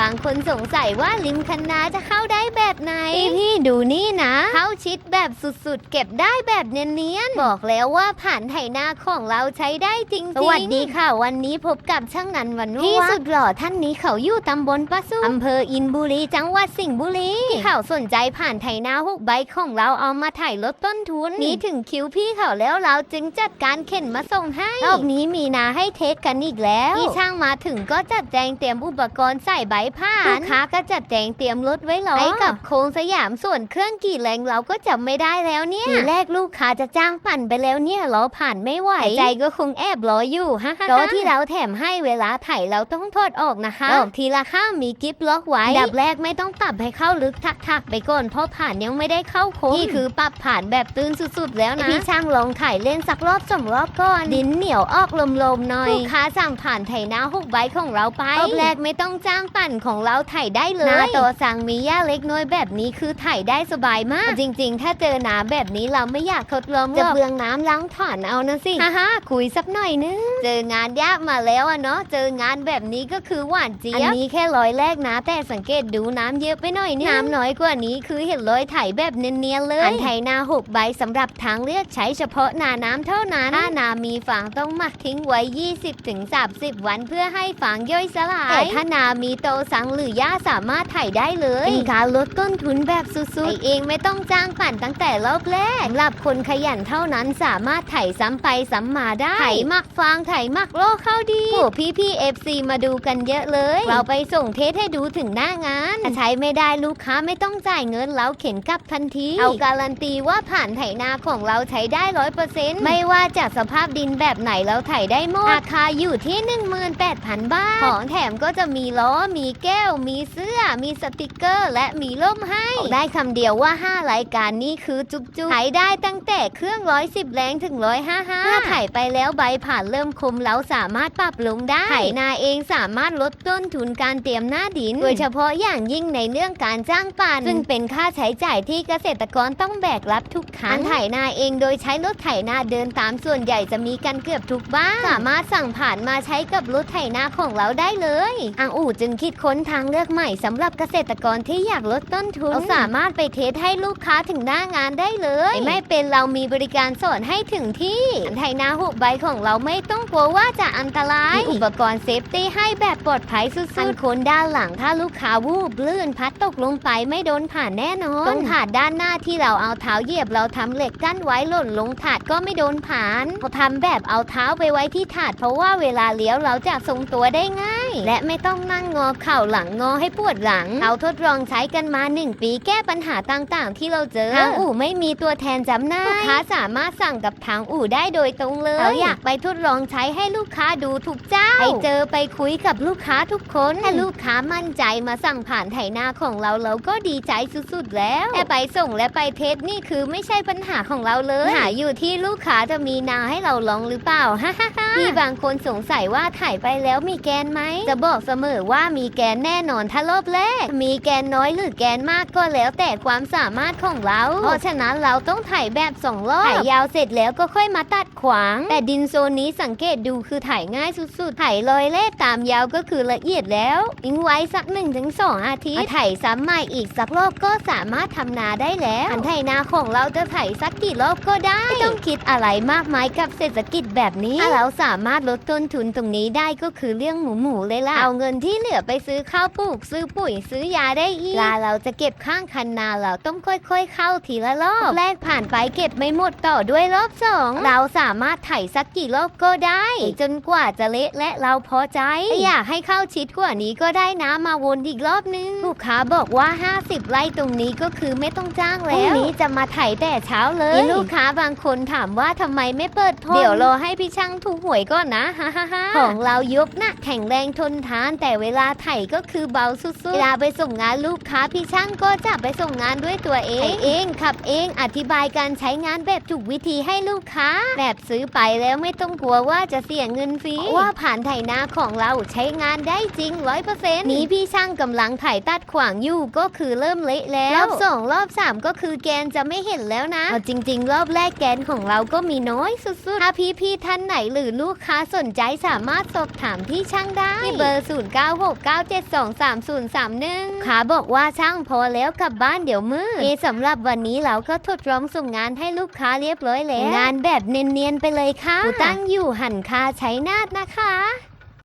บางคนสงสัยว่าริมคันนาจะเข้าได้แบบไหน พี่ดูนี่นะ เข้าชิดแบบสุดๆ เก็บได้แบบเนียนๆ บอกแล้วว่าผ่านไถนาของเราใช้ได้จริงๆ สวัสดีค่ะ วันนี้พบกับช่างนันวันนุ่พี่สุดหล่อท่านนี้เขาอยู่ตำบลปะสุอำเภออินบุรีจังหวัดสิงห์บุรีที่เขาสนใจผ่านไถนาหกใบของเราเอามาถ่ายลดต้นทุนนี้ถึงคิวพี่เขาแล้วเราจึงจัดการเข็นมาส่งให้รอบนี้มีนาให้เทสกันอีกแล้วพี่ช่างมาถึงก็จัดแจงเตรียมอุปกรณ์ใส่ใบผ่านลูกค้าก็จัดแจงเตรียมรถไว้รอไอ้กับโครงสยามส่วนเครื่องกี่แรงเราก็จำไม่ได้แล้วเนี่ยทีแรกลูกค้าจะจ้างปั่นไปแล้วเนี่ยล้อผ่านไม่ไหวใจก็คงแอบล้ออยู่ฮ่าฮ่าล้อที่เราแถมให้เวลาไถเราต้องถอดออกนะคะออกทีละข้างมีกิฟล็อกไว้อันดับแรกไม่ต้องปรับให้เข้าลึกทักๆไปก่อนเพราะผ่านยังไม่ได้เข้าโค้งนี่คือปรับผ่านแบบตื้นสุดๆ แล้วนะพี่ช่างลองไถเล่นสักรอบสองรอบก่อนดินเหนียวออกลมๆหน่อยลูกค้าสั่งผ่านไถนาหกใบของเราไปรอบแรกไม่ต้องจ้างปั่นของเราไถได้เลยหน้าตัวสั่งมีหญ้าเล็กน้อยแบบนี้คือไถได้สบายมาก จริง ๆ ถ้าเจอน้ำแบบนี้เราไม่อยากทดลองจะเบืองน้ำล้างผ่านเอานะสิฮ่าฮ่าคุยสักหน่อยนึงเจองานยากมาแล้วอะเนาะเจองานแบบนี้ก็คือหวานเจี๊ยบอันนี้แค่ร้อยแรกนะ แต่สังเกตดูน้ำเยอะไปหน่อยนึงน้ำน้อยกว่านี้คือเห็นรอยไถแบบเนียนๆเลยอันไถนาหกใบสำหรับทางเลือกใช้เฉพาะนาน้ำเท่านั้นถ้านามีฝางต้องหมักทิ้งไว้ 20-30 วันเพื่อให้ฝางย่อยสลายแต่ถ้านามีโตสังหรือหญ้าสามารถไถได้เลยเป็นการลดต้นทุนแบบสุดๆไถเองไม่ต้องจ้างปั่นตั้งแต่รอบแรกสำหรับคนขยันเท่านั้นสามารถไถซ้ำไปซ้ำมาได้ไถหมักฟางไถหมักโลเข้าดีโอ้พี่พี่เอฟซีมาดูกันเยอะเลย เราไปส่งเทสให้ดูถึงหน้างานถ้าใช้ไม่ได้ลูกค้าไม่ต้องจ่ายเงินเราเข็นกลับทันทีเอาการันตีว่าผ่านไถนาของเราใช้ได้ร้อยเปอร์เซ็นต์ไม่ว่าจากสภาพดินแบบไหนเราไถได้หมดราคาอยู่ที่ 18,000 บาทของแถมก็จะมีล้อมีแก้ว มีเสื้อ มีสติกเกอร์ และมีร่มให้ ได้คำเดียวว่า 5 รายการนี้คือจุ๊บจุ๊บไถได้ตั้งแต่เครื่อง 110 แรงถึง 155ถ้าไถไปแล้วใบผ่านเริ่มคมเราสามารถปรับลงได้ไถนาเองสามารถลดต้นทุนการเตรียมหน้าดิน โดยเฉพาะอย่างยิ่งในเรื่องการจ้างปั่นซึ่งเป็นค่าใช้จ่ายที่เกษตรกรต้องแบกรับทุกครั้งการไถนาเองโดยใช้รถไถนาเดินตามส่วนใหญ่จะมีกันเกือบทุกบ้านสามารถสั่งผ่านมาใช้กับรถไถนาของเราได้เลย อังอู่จึงคิดค้นทางเลือกใหม่สำหรับเกษตรกรที่อยากลดต้นทุนเราสามารถไปเทสให้ลูกค้าถึงหน้างานได้เลย ไม่เป็นเรามีบริการสอนให้ถึงที่ไถนาหุบใบของเราไม่ต้องกลัวว่าจะอันตรายมีอุปกรณ์เซฟตี้ให้แบบปลอดภัยสุดๆอันโคนด้านหลังถ้าลูกค้าวูบลื่นพัดตกลงไปไม่โดนผ่านแน่นอนต้นถาดด้านหน้าที่เราเอาเท้าเหยียบเราทำเหล็กกั้นไว้หล่นลงถาดก็ไม่โดนผ่านเราทำแบบเอาเท้าไปไว้ที่ถาดเพราะว่าเวลาเลี้ยวเราจะทรงตัวได้ง่าย และไม่ต้องนั่งงอเข่าหลังงอให้ปวดหลังเราทดลองใช้กันมา 1 ปีแก้ปัญหาต่างๆ ที่เราเจอทางอู่ไม่มีตัวแทนจำหน่ายลูกค้าสามารถสั่งกับทางอู่ได้โดยตรงเลยเราอยากไปทดลองใช้ให้ลูกค้าดูทุกเจ้าไปเจอไปคุยกับลูกค้าทุกคนถ้าลูกค้ามั่นใจมาสั่งผ่านไถนาของเราเราก็ดีใจสุดๆแล้วแต่ไปส่งและไปเทสนี่คือไม่ใช่ปัญหาของเราเลยหาอยู่ที่ลูกค้าจะมีนาให้เราลองหรือเปล่าฮ่าฮ่าฮ่าที่บางคนสงสัยว่าถ่ายไปแล้วมีแกนไหมจะบอกเสมอว่ามีแกนแน่นอนถ้ารอบแรก มีแกนน้อยหรือแกนมากก็แล้วแต่ความสามารถของเรา เพราะฉะนั้นเราต้องถ่ายแบบสองรอบถ่ายยาวเสร็จแล้วก็ค่อยมาตัดขวาง แต่ดินโซนนี้สังเกตดูคือถ่ายง่ายสุดๆ ถ่ายรอยเล่ตามยาวก็คือละเอียดแล้วทิ้งไว้สัก1นถึงสองอาทิตย์ถ่ายซ้ำใหม่อีกสักรอบก็สามารถทำนาได้แล้วอันไถนาของเราจะถ่ายสักกี่รอบก็ได้ไม่ต้องคิดอะไรมากมายกับเศรษฐกิจแบบนี้ถ้าเราสามารถลดต้นทุนตรงนี้ได้ก็คือเรื่องหมูหมูเลยล่ะ เอาเงินที่เหลือไปซื้อข้าวปลูก ซื้อปุ๋ยซื้อยาได้อีกเวลาเราจะเก็บข้างคันนาเราต้องค่อยๆ เข้าทีละรอบ แรกผ่านไปเก็บไม่หมดต่อด้วยรอบสองเราสามารถไถสักกี่รอบก็ได้ จนกว่าจะเละและเราพอใจถ้าอยากให้เข้าชิดกว่านี้ก็ได้นะมาวนอีกรอบนึง ลูกค้าบอกว่า 50 ไร่ตรงนี้ก็คือไม่ต้องจ้างแล้วพรุ่งนี้จะมาไถแต่เช้าเลยมีลูกค้าบางคนถามว่าทำไมไม่เปิดพรมเดี๋ยวรอให้พี่ช่างถูกหวยก่อนนะฮ่าฮ่าฮ่าของเรายกหนักแข็งแรงทนทานแต่เวลาไถก็คือเบาสุดๆเวลาไปส่งงานลูกค้าพี่ช่างก็จะไปส่งงานด้วยตัวเองไถเองขับเองอธิบายการใช้งานแบบถูกวิธีให้ลูกค้า แบบซื้อไปแล้วไม่ต้องกลัวว่าจะเสียเงินฟรีเพราะว่าผ่านไถนาของเราใช้งานได้จริงร้อยเปอร์เซ็นต์นี้พี่ช่างกำลังไถตัดขวางอยู่ก็คือเริ่มเละแล้วรอบสองรอบสามก็คือแกนจะไม่เห็นแล้วนะเอาจริง ๆ รอบแรกแกนของเราก็มีน้อยสุดๆถ้าพี่ๆท่านไหนหรือลูกค้าสนใจสามารถสอบถามที่ช่างได้ที่เบอร์ 0969723031ขาบอกว่าช่างพอแล้วกลับบ้านเดี๋ยวมืดเอสำหรับวันนี้เราก็ทดลองส่งงานให้ลูกค้าเรียบร้อยแล้ว งานแบบเนียนๆไปเลยค่ะตั้งอยู่หันคาใช้นาดนะคะ